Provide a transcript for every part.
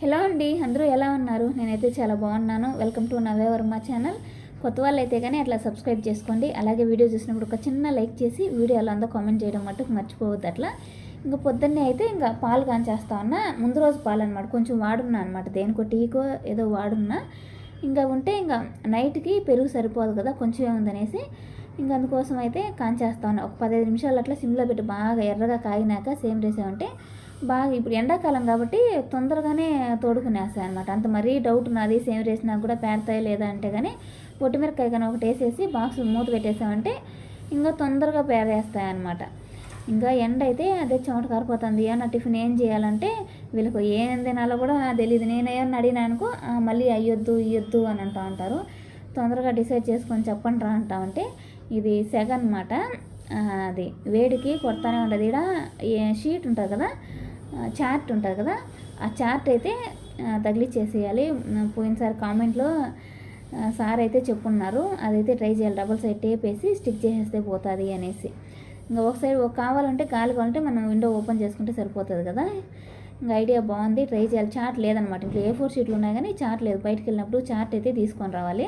Hello అండి అందరూ ఎలా ఉన్నారు? నేనైతే చాలా బాగున్నాను. వెల్కమ్ టు నవే వర్మ ఛానల్ కొత్త వాళ్ళు అయితే కానీ అట్లా సబ్స్క్రైబ్ చేసుకోండి. అలాగే వీడియో చూసినప్పుడు ఒక చిన్న లైక్ చేసి వీడియో ఎలా ఉందో కామెంట్ చేయడం మటుకు మర్చిపోవద్దు అట్లా. ఇంకా పొద్దున్నే అయితే ఇంకా పాలు కాంచేస్తా ఉన్నా. ముందు రోజు పాలు అనమాట కొంచెం వాడున్నా అనమాట దేనికో టీకో ఏదో వాడున్నా. ఇంకా ఉంటే ఇంకా నైట్కి పెరుగు సరిపోదు కదా కొంచెమే ఉందనేసి ఇంకా అందుకోసం అయితే కాంచేస్తా ఉన్నా. ఒక పదిహేను నిమిషాలు అట్లా సిమ్లో పెట్టి బాగా ఎర్రగా కాగినాక సేమ్ వేసామంటే బాగా ఇప్పుడు ఎండాకాలం కాబట్టి తొందరగానే తోడుకునేస్తాయి అనమాట అంత మరీ డౌట్ ఉన్నది సేమ్ వేసినా కూడా పేడతాయి లేదా అంటే కానీ పొట్టిమిరకాయ కానీ ఒకటి వేసేసి బాక్స్ మూత పెట్టేసామంటే ఇంకా తొందరగా పేరేస్తాయి అనమాట ఇంకా ఎండ అయితే అదే చెమట కారిపోతుంది. ఏమన్నా టిఫిన్ ఏం చేయాలంటే వీళ్ళకు ఏం తినాలో కూడా తెలియదు నేను ఏమన్నా అడిగినా అనుకో మళ్ళీ అయ్యొద్దు ఇయ్యొద్దు అని అంటూ ఉంటారు. తొందరగా డిసైడ్ చేసుకొని చెప్పండి రా అంటామంటే ఇది సెగ అనమాట అది వేడికి కొడతానే ఉంటుంది. ఇక్కడ షీట్ ఉంటుంది కదా చార్ట్ ఉంటుంది కదా ఆ చార్ట్ అయితే తగిలిచ్చేసేయాలి. పోయినసారి కామెంట్లో సార్ అయితే చెప్పున్నారు అదైతే ట్రై చేయాలి డబుల్ సైడ్ టేప్ వేసి స్టిక్ చేసేస్తే పోతుంది అనేసి. ఇంకా ఒక సైడ్ ఒక కావాలంటే గాలి కావాలంటే మనం విండో ఓపెన్ చేసుకుంటే సరిపోతుంది కదా. ఇంకా ఐడియా బాగుంది ట్రై చేయాలి. చార్ట్ లేదనమాట. ఇంట్లో ఏ ఫోర్ షీట్లు ఉన్నాయి కానీ చార్ట్ లేదు. బయటికి వెళ్ళినప్పుడు చార్ట్ అయితే తీసుకొని రావాలి.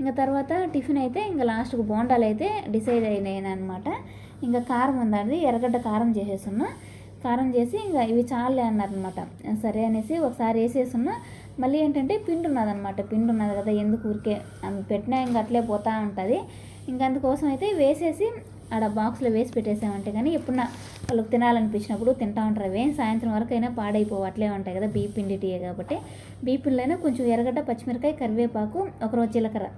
ఇంకా తర్వాత టిఫిన్ అయితే ఇంకా లాస్ట్కు బోండాలు అయితే డిసైడ్ అయినాయి అనమాట ఇంకా కారం ఉందండి ఎర్రగడ్డ కారం చేసేస్తున్నా. కారం చేసి ఇంకా ఇవి చాలే అన్నారనమాట. సరే అనేసి ఒకసారి వేసేస్తున్నా మళ్ళీ ఏంటంటే పిండి ఉన్నదనమాట. పిండి ఉన్నది కదా ఎందుకు ఊరికే? పెట్టినా ఇంకా అట్లే పోతూ ఉంటుంది. ఇంకా అందుకోసం అయితే వేసేసి ఆడ బాక్స్లో వేసి పెట్టేసామంటే కానీ ఎప్పుడన్నా వాళ్ళకి తినాలనిపించినప్పుడు తింటా ఉంటారు. అవి సాయంత్రం వరకు అయినా పాడైపోవు. అట్లే ఉంటాయి కదా బీపిండి టీ టీయే కాబట్టి. బీపిండిలో అయినా కొంచెం ఎర్రగడ్డ పచ్చిమిరకాయ కరివేపాకు ఒకరోజు జీలకర్ర.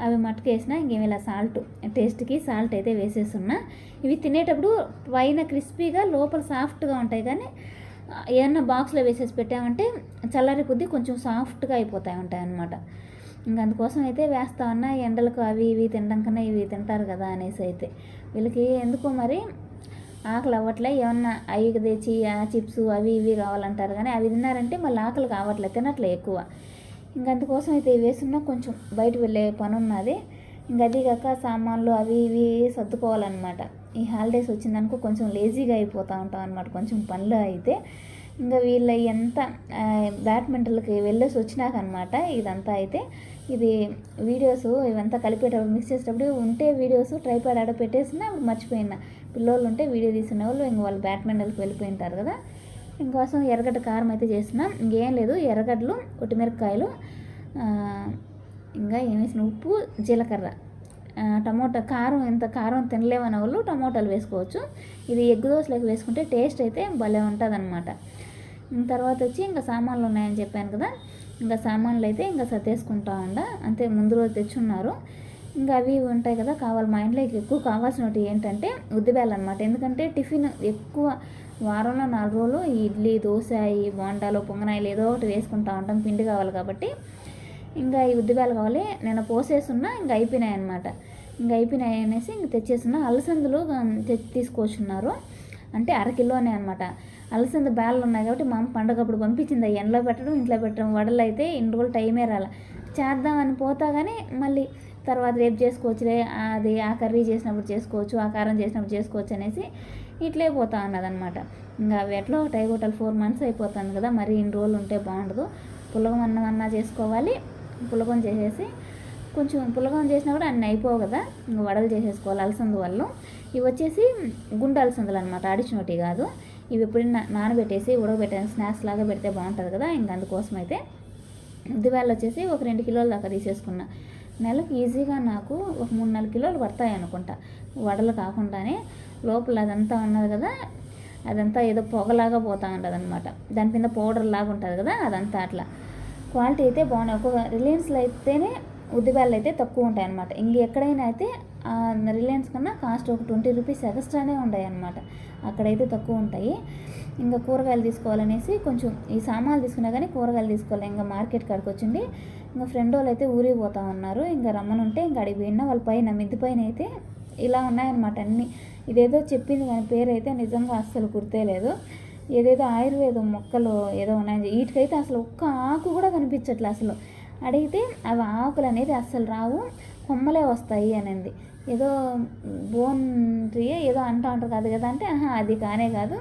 అవి మట్టుకు వేసిన ఇంకేమి ఇలా సాల్ట్ టేస్ట్కి సాల్ట్ అయితే వేసేస్తున్నా ఇవి తినేటప్పుడు పైన క్రిస్పీగా లోపల సాఫ్ట్గా ఉంటాయి కానీ ఏమన్నా బాక్స్లో వేసేసి పెట్టామంటే చల్లారి కొద్దీ కొంచెం సాఫ్ట్గా అయిపోతాయి ఉంటాయి అన్నమాట. ఇంకా అందుకోసం అయితే వేస్తా ఉన్నా. ఎండలకు అవి ఇవి తినడం కన్నా ఇవి తింటారు కదా అనేసి అయితే. వీళ్ళకి ఎందుకో మరి ఆకలి అవ్వట్లే. ఏమన్నా అవి తెచ్చి ఆ చిప్స్ అవి ఇవి కావాలంటారు కానీ అవి తిన్నారంటే మళ్ళీ ఆకలి కావట్లే. తినట్లే ఎక్కువ. ఇంక అందుకోసం అయితే ఇవి వేసున్నా కొంచెం బయట వెళ్ళే పని ఉన్నది ఇంక అది కాక సామాన్లు అవి ఇవి సర్దుకోవాలన్నమాట. ఈ హాలిడేస్ వచ్చిందనుకో కొంచెం లేజీగా అయిపోతూ ఉంటాం అనమాట కొంచెం పనులు అయితే ఇంకా వీళ్ళ ఎంత బ్యాడ్మింటన్కి వెళ్ళేసి వచ్చినాక అనమాట ఇదంతా అయితే. ఇది వీడియోస్ ఇవంతా కలిపేటప్పుడు మిక్స్ చేసేటప్పుడు ఉంటే వీడియోస్ ట్రైపాడ్ ఆడ పెట్టేసినా అప్పుడు మర్చిపోయినా. పిల్లోళ్ళు ఉంటే వీడియో తీసిన వాళ్ళు ఇంక వాళ్ళు బ్యాడ్మింటన్కి వెళ్ళిపోయి ఉంటారు కదా. ఇంకోసం ఎర్రగడ్డ కారం అయితే చేసిన ఇంకేం లేదు ఎర్రగడ్డలు ఒట్టిమిరపకాయలు ఇంకా ఏం వేసిన ఉప్పు జీలకర్ర. టమోటా కారం ఎంత కారం తినలేమన్న వాళ్ళు టమోటాలు వేసుకోవచ్చు. ఇది ఎగ్ దోశలోకి వేసుకుంటే టేస్ట్ అయితే భలే ఉంటుంది అనమాట తర్వాత వచ్చి ఇంకా సామాన్లు ఉన్నాయని చెప్పాను కదా. ఇంకా సామాన్లు అయితే ఇంకా సర్దేసుకుంటా ఉండ. అంతే ముందు రోజు తెచ్చున్నారు. ఇంకా అవి ఇవి ఉంటాయి కదా కావాలి మా ఇంట్లో ఎక్కువ కావాల్సినవి ఏంటంటే ఉద్దిబేలు అనమాట ఎందుకంటే టిఫిన్ ఎక్కువ వారంలో నాలుగు రోజులు ఈ ఇడ్లీ దోశ ఈ బోండాలు పొంగనాయలు ఏదో ఒకటి వేసుకుంటా ఉంటాం. పిండి కావాలి కాబట్టి. ఇంకా ఈ ఉద్దిపేలు కావాలి. నేను పోసేసున్నా ఇంకా అయిపోయినాయి అనమాట ఇంకా అయిపోయినాయి అనేసి ఇంక తెచ్చేస్తున్నా అలసందులు తెచ్చి తీసుకొచ్చున్నారు. అంటే అరకిలోనే అనమాట అలసంద బ్యాళ్ళు ఉన్నాయి కాబట్టి మా అమ్మ పండగప్పుడు పంపించింది. ఎండలో పెట్టడం ఇంట్లో పెట్టడం వడలు అయితే ఇన్ని రోజులు టైమే రాల. చేద్దామని పోతా కానీ మళ్ళీ తర్వాత రేపు చేసుకోవచ్చులే. అది ఆ కర్రీ చేసినప్పుడు చేసుకోవచ్చు ఆ కారం చేసినప్పుడు చేసుకోవచ్చు అనేసి ఇట్లే పోతా ఉన్నదనమాట ఇంకా అవి ఎట్లా ఒక టైగోటల్ ఫోర్ మంత్స్ అయిపోతుంది కదా మరి ఇన్ని రోజులు ఉంటే బాగుండదు. పులగం అన్నం అన్నా చేసుకోవాలి. పులగం చేసేసి కొంచెం పులగం చేసినా కూడా అన్నీ అయిపోవు కదా ఇంకా వడలు చేసేసుకోవాలి అలసంద వాళ్ళు ఇవి వచ్చేసి గుండె అలసందులు అనమాట ఆడిచినోటి కాదు. ఇవి ఎప్పుడైనా నానబెట్టేసి ఉడకబెట్టే స్నాక్స్ లాగా పెడితే బాగుంటుంది కదా ఇంకా అందుకోసం అయితే. ఉద్దివేళ వచ్చేసి ఒక రెండు కిలోల దాకా తీసేసుకున్నా. నెలకు ఈజీగా నాకు ఒక మూడు నాలుగు కిలోలు పడతాయి అనుకుంటా. వడలు కాకుండానే. లోపల అదంతా ఉన్నది కదా అదంతా ఏదో పొగలాగా పోతూ ఉంటుంది అనమాట దాని కింద పౌడర్ లాగా ఉంటుంది కదా అదంతా అట్లా. క్వాలిటీ అయితే బాగున్నాయి. ఒక రిలయన్స్లో అయితేనే ఉద్దిబ్యాలు అయితే తక్కువ ఉంటాయి అనమాట ఇంక ఎక్కడైనా అయితే రిలయన్స్ కన్నా కాస్ట్ ఒక ట్వంటీ రూపీస్ ఎక్స్ట్రానే ఉన్నాయి అనమాట అక్కడైతే తక్కువ ఉంటాయి. ఇంకా కూరగాయలు తీసుకోవాలనేసి కొంచెం ఈ సామాన్లు తీసుకున్నా కానీ కూరగాయలు తీసుకోవాలి. ఇంకా మార్కెట్ కాడికి వచ్చింది. ఇంకా ఫ్రెండ్ వాళ్ళు అయితే ఊరికి పోతా ఉన్నారు. ఇంకా రమ్మనుంటే ఇంకా అడిగి పోయినా వాళ్ళ పైన మిద్ది పైన అయితే ఇలా ఉన్నాయన్నమాట అన్నీ. ఇదేదో చెప్పింది కానీ పేరు అయితే నిజంగా అస్సలు గుర్తేలేదు ఏదేదో ఆయుర్వేదం మొక్కలు ఏదో ఉన్నాయి వీటికైతే అసలు ఒక్క ఆకు కూడా కనిపించట్లే అసలు. అడిగితే అవి ఆకులు అనేది అస్సలు రావు కొమ్మలే వస్తాయి అనింది. ఏదో బోన్ ట్రీ ఏదో అంటూ ఉంటారు కాదు కదా అంటే ఆహా అది కానే కాదు.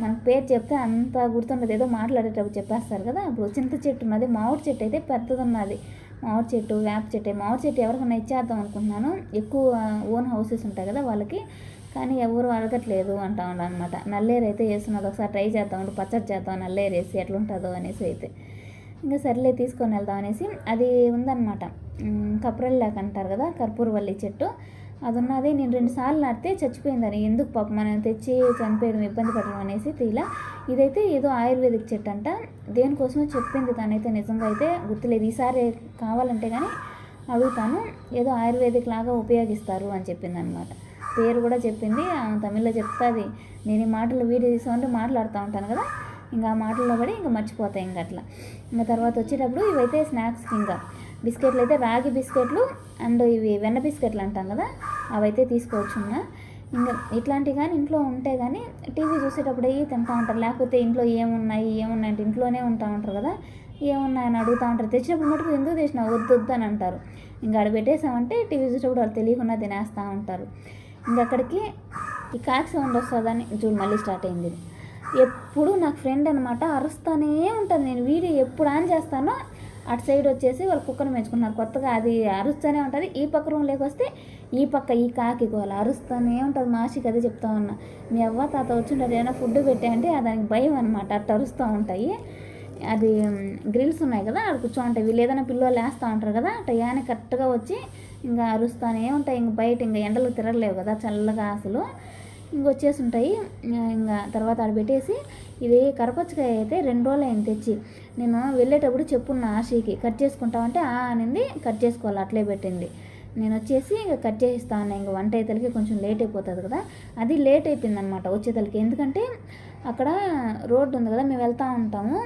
మనకు పేరు చెప్తే అంత గుర్తుండదు. ఏదో మాట్లాడేటప్పుడు చెప్పేస్తారు కదా ఇప్పుడు చింత చెట్టు ఉన్నది మామిడి చెట్టు అయితే పెద్దది ఉన్నది మామిడి చెట్టు వేప చెట్టు మామిడి చెట్టు ఎవరికైనా ఇచ్చేద్దాం అనుకుంటున్నాను. ఎక్కువ ఓన్ హౌసెస్ ఉంటాయి కదా వాళ్ళకి. కానీ ఎవరు అడగట్లేదు అంటా అనమాట నల్లేరు అయితే వేస్తున్నది ఒకసారి ట్రై చేద్దాం పచ్చడి చేద్దాం నల్లేరు వేసి ఎట్లుంటుందో అనేసి అయితే. ఇంకా సర్లే తీసుకొని వెళ్దాం అనేసి అది ఉందన్నమాట. కప్రల్లాక్ అంటారు కదా కర్పూరవల్లి చెట్టు. అది ఉన్నది నేను రెండు సార్లు నాటితే చచ్చిపోయిందని. ఎందుకు పాప మనం తెచ్చి చనిపోయడం ఇబ్బంది పడడం అనేసి తీలా. ఇదైతే ఏదో ఆయుర్వేదిక్ చెట్టు అంట. దేనికోసమో చెప్పింది తనైతే నిజంగా అయితే గుర్తులేదు. ఈసారి కావాలంటే కానీ అడుగుతాను. ఏదో ఆయుర్వేదిక్ లాగా ఉపయోగిస్తారు అని చెప్పింది అనమాట పేరు కూడా చెప్పింది. తమిళ్ళో చెప్తుంది నేను ఈ మాటలు వీడియో తీసుకుంటే మాట్లాడుతూ ఉంటాను కదా. ఇంకా ఆ మాటల్లో పడి ఇంకా మర్చిపోతాయి ఇంకా అట్లా. ఇంకా తర్వాత వచ్చేటప్పుడు ఇవైతే స్నాక్స్కి ఇంకా బిస్కెట్లు అయితే రాగి బిస్కెట్లు అండ్ ఇవి వెన్న బిస్కెట్లు అంటాం కదా అవైతే తీసుకోవచ్చున్నా ఇంకా ఇట్లాంటివి కానీ ఇంట్లో ఉంటే కానీ టీవీ చూసేటప్పుడు అయ్యి తింటూ ఉంటారు. లేకపోతే ఇంట్లో ఏమున్నాయి ఏమున్నాయి అంటే ఇంట్లోనే ఉంటా ఉంటారు కదా. ఏమున్నాయని అడుగుతూ ఉంటారు. తెచ్చినప్పుడు మటుకు ఎందుకు తెచ్చినావు? వద్దు వద్దు అని అంటారు. ఇంకా అక్కడ పెట్టేసామంటే టీవీ చూసేటప్పుడు వాళ్ళు తెలియకుండా తినేస్తూ ఉంటారు. ఇంక అక్కడికి ఈ కాక్ సౌండ్ వస్తుందని చూడు మళ్ళీ స్టార్ట్ అయింది. ఎప్పుడు నాకు ఫ్రెండ్ అనమాట అరుస్తూనే ఉంటుంది నేను. వీడియో ఎప్పుడు ఆన్ చేస్తానో అటు సైడ్ వచ్చేసి వాళ్ళు కుక్కను పెంచుకున్నారు. కొత్తగా అది అరుస్తూనే ఉంటుంది. ఈ పక్క రూమ్లోకి వస్తే ఈ పక్క ఈ కాకి గోల అరుస్తూనే ఉంటుంది. మాషికి అదే చెప్తా ఉన్నా. మీ అవ్వ తాత వచ్చింటారు ఏదైనా ఫుడ్ పెట్టాయంటే దానికి భయం అనమాట అట్ట అరుస్తూ ఉంటాయి. అది గ్రిల్స్ ఉన్నాయి కదా అక్కడ కూర్చోంటాయి వీళ్ళు ఏదైనా పిల్లలు వేస్తూ ఉంటారు కదా అట్ట యాని కరెక్ట్గా వచ్చి ఇంకా అరుస్తూనే ఉంటాయి. ఇంక బయట ఇంకా ఎండలు తిరగలేవు కదా చల్లగా అసలు. ఇంకొచ్చేసి ఉంటాయి ఇంకా తర్వాత ఆడ పెట్టేసి ఇది కరపచ్చకాయ అయితే రెండు రోజులు అయింది తెచ్చి. నేను వెళ్ళేటప్పుడు చెప్పున్న ఆశీకి కట్ చేసుకుంటామంటే ఆ అనింది. కట్ చేసుకోవాలి. అట్లే పెట్టింది. నేను వచ్చేసి ఇంకా కట్ చేస్తాను ఇంకా వంట అయితే కొంచెం లేట్ అయిపోతుంది కదా. అది లేట్ అయిపోయింది అనమాట వచ్చేతలకి. ఎందుకంటే అక్కడ రోడ్డు ఉంది కదా మేము వెళ్తూ ఉంటాము.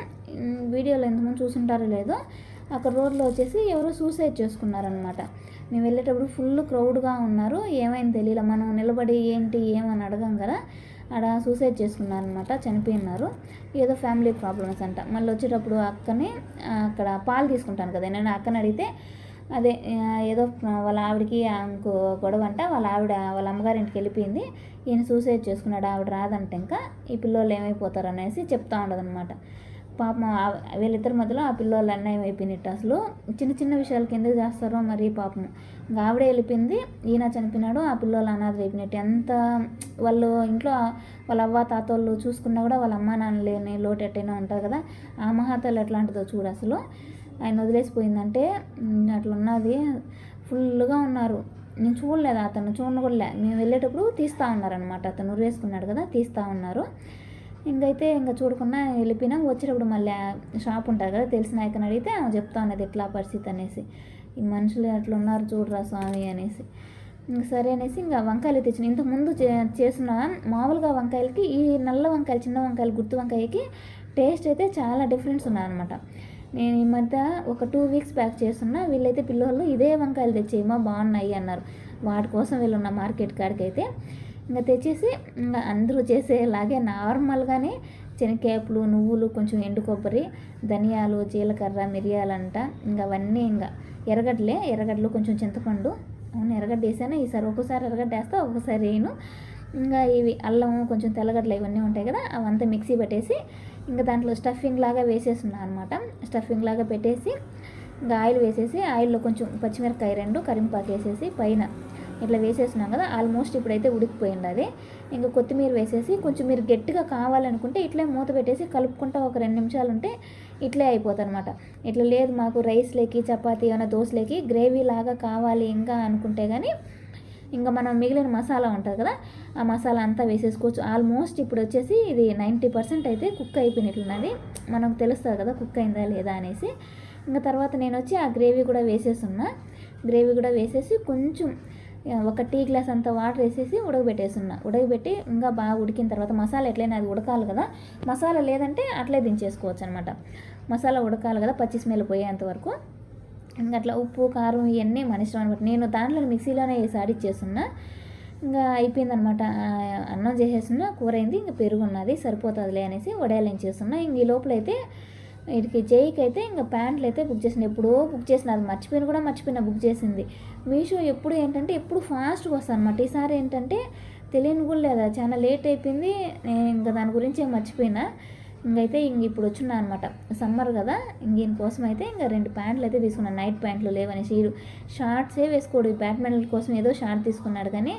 వీడియోలో ఎంతమంది చూసుంటారో లేదో అక్కడ రోడ్లో వచ్చేసి ఎవరో సూసైడ్ చేసుకున్నారనమాట మేము వెళ్ళేటప్పుడు ఫుల్ క్రౌడ్గా ఉన్నారు. ఏమైంది తెలియలే మనం నిలబడి ఏంటి ఏమని అడగం కదా. ఆడ సూసైడ్ చేసుకున్నారనమాట చనిపోయినారు. ఏదో ఫ్యామిలీ ప్రాబ్లమ్స్ అంట. మళ్ళీ వచ్చేటప్పుడు అక్కని అక్కడ పాలు తీసుకుంటాను కదా. నేను అక్కని అడిగితే అదే ఏదో వాళ్ళ ఆవిడకి ఇంకో గొడవ అంట. వాళ్ళ ఆవిడ వాళ్ళ అమ్మగారింటికి వెళ్ళిపోయింది. ఈయన సూసైడ్ చేసుకున్నాడు ఆవిడ రాదంట ఇంకా. ఈ పిల్లలు ఏమైపోతారు అనేసి చెప్తా ఉండదు అనమాట పాపం వీళ్ళిద్దరి మధ్యలో ఆ పిల్లోళ్ళు అన్యాయం అయిపోయినట్టు అసలు. చిన్న చిన్న విషయాలకి ఎందుకు చేస్తారో మరి పాపం ఇంకా ఆవిడే వెళ్ళిపోయింది ఈయన చనిపోయినాడు ఆ పిల్లోళ్ళు అనాథ అయిపోయినట్టు. ఎంత వాళ్ళు ఇంట్లో వాళ్ళ అవ్వ తాతోళ్ళు చూసుకున్నా కూడా వాళ్ళ అమ్మ నాన్న లేని లోటు ఎట్టయినా ఉంటుంది కదా. ఆ మహాతల్లి ఎట్లాంటిదో చూడు అసలు. ఆయన వదిలేసిపోయిందంటే అట్లా ఉన్నది. ఫుల్గా ఉన్నారు. నేను చూడలేదు అతను చూడను కూడా మేము వెళ్ళేటప్పుడు తీస్తూ ఉన్నారనమాట అతను ఉరేసుకున్నాడు కదా తీస్తూ ఉన్నారు. ఇంకైతే ఇంకా చూడకుండా వెళ్ళిపోయినా వచ్చేటప్పుడు మళ్ళీ షాప్ ఉంటుంది కదా తెలిసిన ఆయకని అడిగితే ఆమె చెప్తా ఉన్నది ఎట్లా పరిస్థితి అనేసి. ఈ మనుషులు అట్లా ఉన్నారు చూడరా స్వామి అనేసి. ఇంక సరే అనేసి ఇంకా వంకాయలు తెచ్చిన. ఇంతకుముందు చేసిన మామూలుగా వంకాయలకి ఈ నల్ల వంకాయలు చిన్న వంకాయలు గుర్తు వంకాయకి టేస్ట్ అయితే చాలా డిఫరెన్స్ ఉన్నాయన్నమాట. నేను ఈ మధ్య ఒక టూ వీక్స్ ప్యాక్ చేస్తున్నా వీళ్ళైతే పిల్లలు ఇదే వంకాయలు తెచ్చేయమో బాగున్నాయి అన్నారు. వాటి కోసం వీళ్ళున్న మార్కెట్ కాడికి అయితే ఇంకా తెచ్చేసి ఇంకా అందరూ చేసేలాగే నార్మల్గానే శనగకాయలు నువ్వులు కొంచెం ఎండు కొబ్బరి ధనియాలు జీలకర్ర మిరియాలంట ఇంకా అవన్నీ ఇంకా ఎర్రగడ్డలే. ఎర్రగడ్డలు కొంచెం చింతపండు. అవును ఎర్రగడ్డ వేసాను. ఈసారి ఒక్కోసారి ఎర్రగడ్డ వేస్తా ఒక్కోసారి వేయను. ఇంకా ఇవి అల్లం కొంచెం తెల్లగడ్డలు ఇవన్నీ ఉంటాయి కదా అవంతా మిక్సీ పెట్టేసి ఇంకా దాంట్లో స్టఫింగ్ లాగా వేసేస్తున్నాను అనమాట స్టఫింగ్ లాగా పెట్టేసి ఇంకా ఆయిల్ వేసేసి ఆయిల్లో కొంచెం పచ్చిమిరపకాయ రెండు కరింపాకు వేసేసి పైన ఇట్లా వేసేసినాం కదా ఆల్మోస్ట్ ఇప్పుడైతే ఉడికిపోయింది అది. ఇంకా కొత్తిమీర వేసేసి కొంచెం మీరు గట్టిగా కావాలనుకుంటే ఇట్లే మూత పెట్టేసి కలుపుకుంటా ఒక రెండు నిమిషాలు ఉంటే ఇట్లే అయిపోతుంది అనమాట ఇట్లా లేదు మాకు రైస్లోకి చపాతీ ఏమైనా దోశలేకి గ్రేవీ లాగా కావాలి ఇంకా అనుకుంటే కానీ ఇంకా మనం మిగిలిన మసాలా ఉంటుంది కదా ఆ మసాలా అంతా వేసేసుకోవచ్చు. ఆల్మోస్ట్ ఇప్పుడు వచ్చేసి ఇది నైంటీ పర్సెంట్ అయితే కుక్ అయిపోయినట్లున్నది. మనకు తెలుస్తుంది కదా కుక్ అయిందా లేదా అనేసి. ఇంకా తర్వాత నేను వచ్చి ఆ గ్రేవీ కూడా వేసేసున్నా గ్రేవీ కూడా వేసేసి కొంచెం ఒక టీ గ్లాస్ అంత వాటర్ వేసేసి ఉడకబెట్టేస్తున్నా. ఉడకబెట్టి ఇంకా బాగా ఉడికిన తర్వాత మసాలా ఎట్లయినా అది ఉడకాలి కదా. మసాలా లేదంటే అట్లే దించేసుకోవచ్చు అనమాట మసాలా ఉడకాలి కదా పచ్చి స్మెల్ పోయేంత వరకు. ఇంకా అట్లా ఉప్పు కారం ఇవన్నీ మన ఇష్టం అనమాట నేను దాంట్లో మిక్సీలోనే వేసి ఆడిచ్చేస్తున్నా. ఇంకా అయిపోయిందనమాట అన్నం చేసేస్తున్నా కూర అయింది ఇంకా పెరుగు ఉన్నది సరిపోతుందిలే అనేసి వడయాలించేస్తున్నా ఇంక ఈ లోపలైతే వీటికి జైకి అయితే ఇంకా ప్యాంట్లు అయితే బుక్ చేసింది. ఎప్పుడో బుక్ చేసిన అది మర్చిపోయిన కూడా మర్చిపోయిన బుక్ చేసింది. మీషో ఎప్పుడు ఏంటంటే ఎప్పుడు ఫాస్ట్గా వస్తాను అనమాట ఈసారి ఏంటంటే తెలియని కూడా లేదా. చాలా లేట్ అయిపోయింది. నేను ఇంకా దాని గురించి మర్చిపోయినా. ఇంకైతే ఇంక ఇప్పుడు వచ్చినా అనమాట సమ్మర్ కదా ఇంక దీనికోసం అయితే ఇంకా రెండు ప్యాంట్లు అయితే తీసుకున్నాను నైట్ ప్యాంట్లు లేవనేసి షార్ట్సే వేసుకోడు. బ్యాడ్మింటన్ కోసం ఏదో షార్ట్ తీసుకున్నాడు కానీ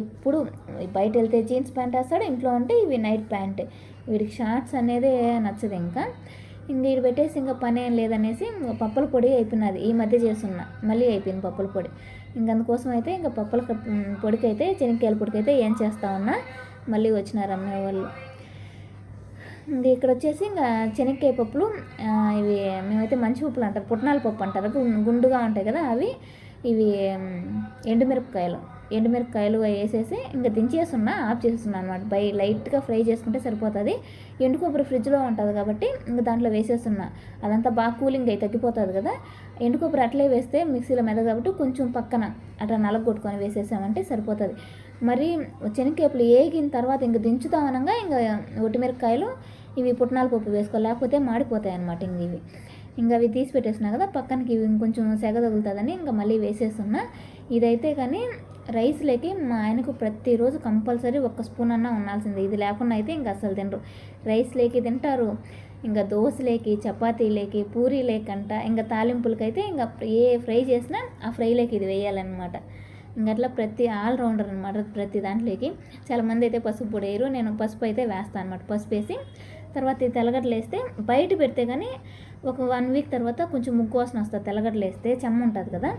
ఎప్పుడు బయట వెళ్తే జీన్స్ ప్యాంట్ వేస్తాడు. ఇంట్లో ఉంటే ఇవి నైట్ ప్యాంట్. వీడికి షార్ట్స్ అనేదే నచ్చదు ఇంకా. ఇంక ఇది పెట్టేసి ఇంకా పని ఏం లేదనేసి ఇంకా పప్పుల పొడి అయిపోయినది. ఈ మధ్య చేస్తున్నా. మళ్ళీ అయిపోయింది పప్పుల పొడి. ఇంక అందుకోసం అయితే ఇంకా పప్పుల పొడికైతే పొడికి అయితే పొడికి అయితే ఏం చేస్తా ఉన్నా. మళ్ళీ వచ్చినారు అమ్మాయి వాళ్ళు. ఇంకా ఇక్కడ వచ్చేసి ఇంకా శనక్కాయ పప్పులు ఇవి మేమైతే మంచి పప్పులు అంటారు. పుట్నాల పప్పు అంటారు. గుండుగా ఉంటాయి కదా అవి. ఇవి ఎండుమిరపకాయలు. ఎండుమిరపకాయలు వేసేసి ఇంకా దించేస్తున్నా ఆఫ్ చేస్తున్నా అనమాట బై లైట్గా ఫ్రై చేసుకుంటే సరిపోతుంది. ఎండు కొబ్బరి ఫ్రిడ్జ్లో ఉంటుంది కాబట్టి ఇంకా దాంట్లో వేసేస్తున్నా. అదంతా బాగా కూలింగ్ అయి తగ్గిపోతుంది కదా. ఎండు కొబ్బరి అట్లే వేస్తే మిక్సీలో మెద కాబట్టి కొంచెం పక్కన అట్లా నలగొట్టుకొని వేసేసామంటే సరిపోతుంది. మరి శనగకేపులు ఏగిన తర్వాత ఇంక దించుతామనగా ఇంకా ఒట్టిమిరపకాయలు ఇవి పుట్నాల పప్పు వేసుకో లేకపోతే మాడిపోతాయి అన్నమాట ఇంక ఇవి. ఇంకా అవి తీసి పెట్టేస్తున్నా కదా పక్కనకి ఇవి ఇంకొంచెం సెగ తగులుతుందని ఇంకా మళ్ళీ వేసేస్తున్నా. ఇదైతే కానీ రైస్లోకి మా ఆయనకు ప్రతిరోజు కంపల్సరీ ఒక్క స్పూన్ అన్నా ఉండాల్సిందే. ఇది లేకుండా అయితే ఇంకా అసలు తినరు. రైస్లోకి తింటారు. ఇంకా దోశలేకి చపాతీలేకి అంట ఇంకా తాలింపులకైతే ఇంకా ఏ ఫ్రై చేసినా ఆ ఫ్రైలోకి ఇది వేయాలన్నమాట. ఇంకా అట్లా ప్రతి ఆల్రౌండర్ అనమాట ప్రతి దాంట్లోకి. చాలామంది అయితే పసుపు పొడి వేయరు నేను పసుపు అయితే వేస్తాను అనమాట పసుపు వేసి తర్వాత ఈ వేస్తే బయట పెడితే కానీ ఒక వన్ వీక్ తర్వాత కొంచెం ముగ్గు వాసన వస్తుంది తెల్లగడ్డలు వేస్తే చెమ్మ ఉంటుంది కదా.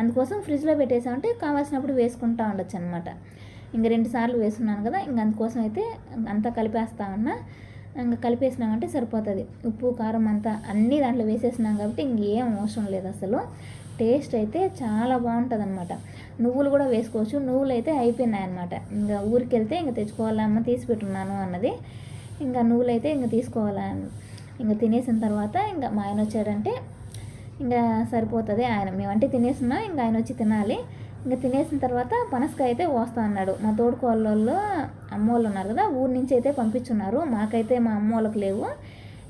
అందుకోసం ఫ్రిడ్జ్లో పెట్టేసామంటే కావాల్సినప్పుడు వేసుకుంటా ఉండొచ్చు అనమాట ఇంక రెండు సార్లు వేసుకున్నాను కదా ఇంక అందుకోసం అయితే అంతా కలిపేస్తా ఉన్నా. ఇంకా కలిపేసినామంటే సరిపోతుంది. ఉప్పు కారం అంతా అన్నీ దాంట్లో వేసేసినాం కాబట్టి ఇంకేం అవసరం లేదు అసలు. టేస్ట్ అయితే చాలా బాగుంటుంది అనమాట నువ్వులు కూడా వేసుకోవచ్చు. నువ్వులు అయితే అయిపోయినాయి అనమాట ఇంకా ఊరికి వెళ్తే ఇంకా తెచ్చుకోవాలా అమ్మ తీసి పెట్టున్నాను అన్నది. ఇంకా నువ్వులు అయితే ఇంకా తీసుకోవాలా. ఇంకా తినేసిన తర్వాత ఇంకా మా ఆయన వచ్చాడంటే ఇంకా సరిపోతుంది ఆయన. మేమంటే తినేసినా ఇంకా ఆయన వచ్చి తినాలి. ఇంకా తినేసిన తర్వాత పనసకాయ అయితే పోస్తా అన్నాడు. మా తోడుకోళ్ళల్లో అమ్మోళ్ళు ఉన్నారు కదా ఊరి నుంచి అయితే పంపించున్నారు. మాకైతే మా అమ్మోళ్ళకి లేవు.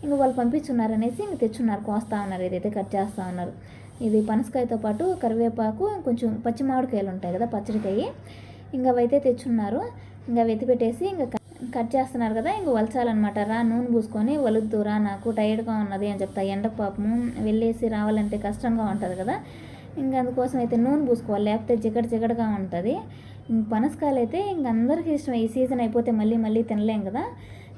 ఇంక వాళ్ళు పంపించున్నారు అనేసి ఇంక తెచ్చున్నారు కోస్తా ఉన్నారు ఇదైతే కట్ చేస్తా ఉన్నారు ఇది పనసకాయతో పాటు కరివేపాకు కొంచెం పచ్చి మామిడికాయలు ఉంటాయి కదా పచ్చడికాయ. ఇంకా అవైతే తెచ్చున్నారు. ఇంకా వెతిపెట్టేసి ఇంకా కట్ చేస్తున్నారు కదా ఇంక వలచాలన్నమాట. రా నూనె పూసుకొని వలుద్దు రా నాకు టైర్డ్గా ఉన్నది అని చెప్తా. ఎండకు పాపము వెళ్ళేసి రావాలంటే కష్టంగా ఉంటుంది కదా. ఇంకా అందుకోసం అయితే నూనె పూసుకోవాలి లేకపోతే జిగట జిగటగా ఉంటుంది. ఇంక పనసకాయలు అయితే ఇంక అందరికీ ఇష్టం ఈ సీజన్ అయిపోతే మళ్ళీ మళ్ళీ తినలేం కదా.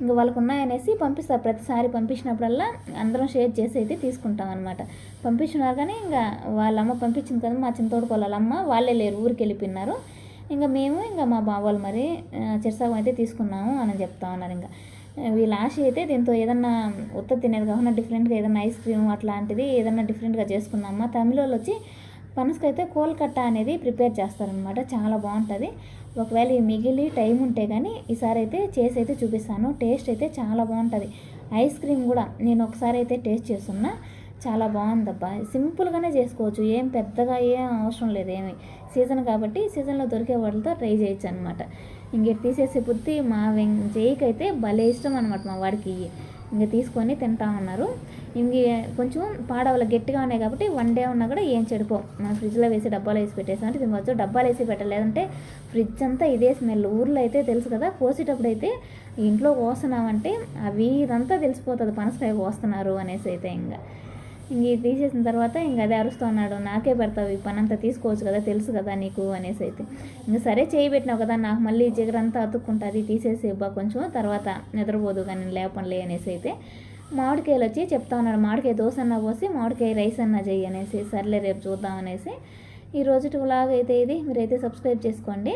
ఇంక వాళ్ళకు ఉన్నాయనేసి పంపిస్తారు. ప్రతిసారి పంపించినప్పుడల్లా అందరం షేర్ చేసి అయితే తీసుకుంటాం అనమాట పంపించినారు కానీ ఇంకా వాళ్ళమ్మ పంపించింది కదా మా చింతోడుకోవాలమ్మ వాళ్ళే లేరు ఊరికి వెళ్ళిపోయినారు ఇంకా మేము ఇంకా మా బావాలు మరి ఆ, అయితే తీసుకున్నాము అని చెప్తా ఉన్నారు ఇంకా వీళ్ళ ఆశ అయితే దీంతో ఏదన్నా ఉత్త తినేది కాకుండా డిఫరెంట్గా ఏదన్నా ఐస్ క్రీమ్ అట్లాంటిది ఏదన్నా డిఫరెంట్గా చేసుకున్నామా. తమిళ వాళ్ళు వచ్చి పనసకైతే కోల్కట్ట అనేది ప్రిపేర్ చేస్తారనమాట చాలా బాగుంటుంది. ఒకవేళ ఈ మిగిలి టైం ఉంటే కానీ ఈసారి అయితే చేసి అయితే చూపిస్తాను. టేస్ట్ అయితే చాలా బాగుంటుంది. ఐస్ క్రీమ్ కూడా నేను ఒకసారి అయితే టేస్ట్ చేస్తున్నా. చాలా బాగుందబ్బా. సింపుల్గానే చేసుకోవచ్చు. ఏం పెద్దగా ఏం అవసరం లేదు ఏమి. సీజన్ కాబట్టి సీజన్లో దొరికే వాటితో ట్రై చేయొచ్చు అనమాట ఇంక తీసేసే బుద్ధి మా వెం జైకైతే భలే ఇష్టం అనమాట మా వాడికి. ఇంక తీసుకొని తింటా ఉన్నారు. ఇంక కొంచెం పాడవల గట్టిగా ఉన్నాయి కాబట్టి వన్ డే ఉన్నా కూడా ఏం చెడిపో. మనం ఫ్రిడ్జ్లో వేసి డబ్బాలు వేసి పెట్టేసామంటే తినవచ్చు డబ్బాలు వేసి పెట్టలేదంటే ఫ్రిడ్జ్ అంతా ఇదే స్మెల్. ఊర్లో అయితే తెలుసు కదా కోసేటప్పుడు అయితే ఇంట్లో కోస్తున్నామంటే అవి ఇదంతా తెలిసిపోతుంది. పనసకాయ కోస్తున్నారు అనేసి అయితే ఇంకా. ఇంక తీసేసిన తర్వాత ఇంక అదే అరుస్తూ ఉన్నాడు. నాకే పెడతావు ఈ పని అంతా తీసుకోవచ్చు కదా తెలుసు కదా నీకు అనేసి అయితే. ఇంక సరే చేయి పెట్టినావు కదా నాకు మళ్ళీ జిగరంతా అతుక్కుంటుంది తీసేసి ఇవ్వ కొంచెం తర్వాత నిద్రపోదు కానీ లేపనులే అనేసి అయితే మామిడికాయలు వచ్చి చెప్తా ఉన్నాడు. మామిడికాయ దోశ అన్నా పోసి మామిడికాయ రైస్ అన్నా చెయ్యి అనేసి సర్లే రేపు చూద్దాం అనేసి. ఈ రోజు వ్లాగ్ అయితే ఇది. మీరైతే సబ్స్క్రైబ్ చేసుకోండి.